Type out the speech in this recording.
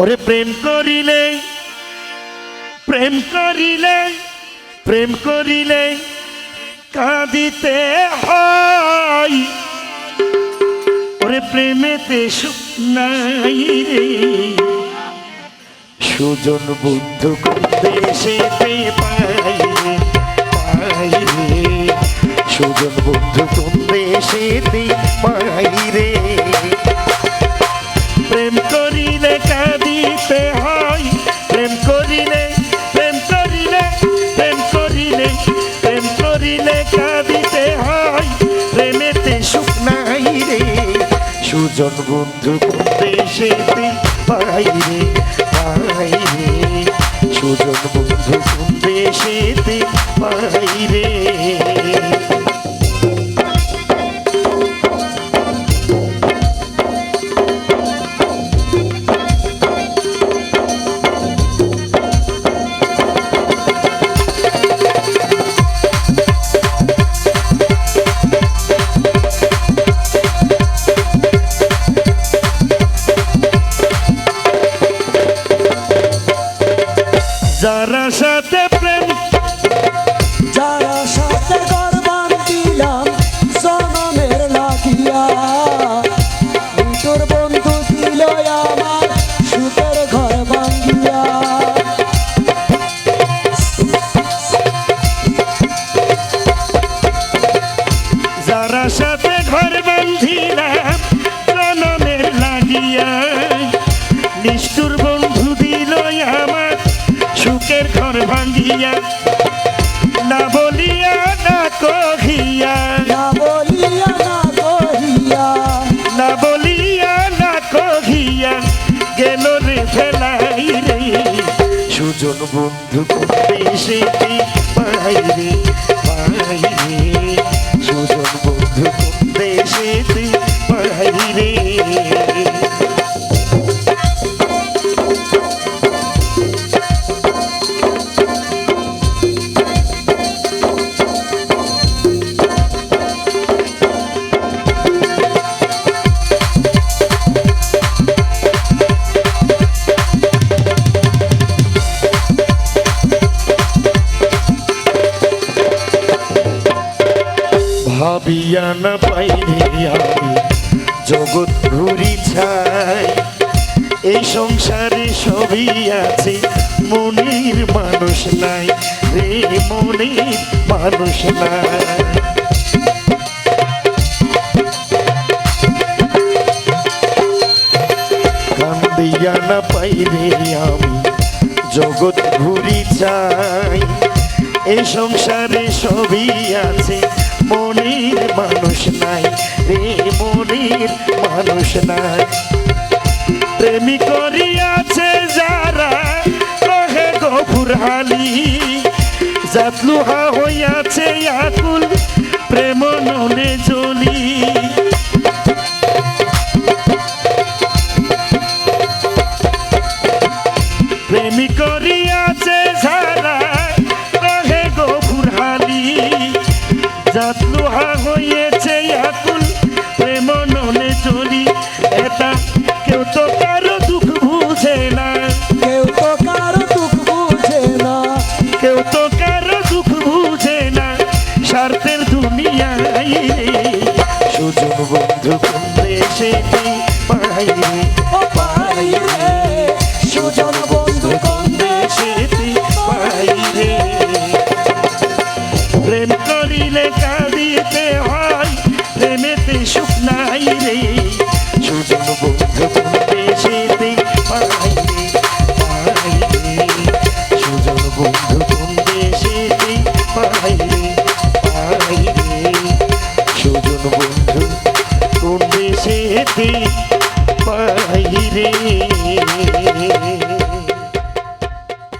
ওরে প্রেম করিলে প্রেম করিলে প্রেম করিলে কাঁদিতে হয়। ওরে প্রেমেতে নাই রে। সুজন বন্ধু দেশেতে পাই পাই সুজন বন্ধু কোন দেশেতে পাই রে। সুজন বন্ধু দেশেতে পাই রে সুজন বন্ধু রে। যারা সাথে প্রেম যারা সাথে গর্বান বান্ধিলাম ভাঙ্গিয়া না বলিয়া না কহিয়া। না বলিয়া না কহিয়া। না বলিয়া না কহিয়া গেল রে ফেলাই রে। সুজন বন্ধু রে পাই সুজন বন্ধু পাই রে ভাবিয়া না পাইনি আমি জগৎ ঘুরি ছাই। এই সংসারে সবই আছে, মনের মানুষ নাই রে মনের মানুষ নাই। কান্দিয়া না পাইরে আমি জগৎ ঘুরি চাই এই সংসারে সবই আছে মনের মানুষ নাই, রে মনির মানুষ নাই। প্রেমী করিয়াছে যারা, কহে গভুর হালি জাতলুহা হইয়াছে আকুল চলি এটা কেউ তো কারও দুঃখ বুঝে না। কেউ তো কারও দুঃখ বুঝে না। কেউ তো কারও দুঃখ বুঝে না। স্বার্থের দুনিয়ায় সুজন বন্ধু কোন দেশে পাই ও পাই রে সুজন বন্ধু কোন দেশে পাই রে। প্রেম করিলে কাঁদিতে পাই রে সুজন বন্ধু, কোন দেশেতে পাই রে পাই রে সুজন বন্ধু কোন দেশেতে পাই রে।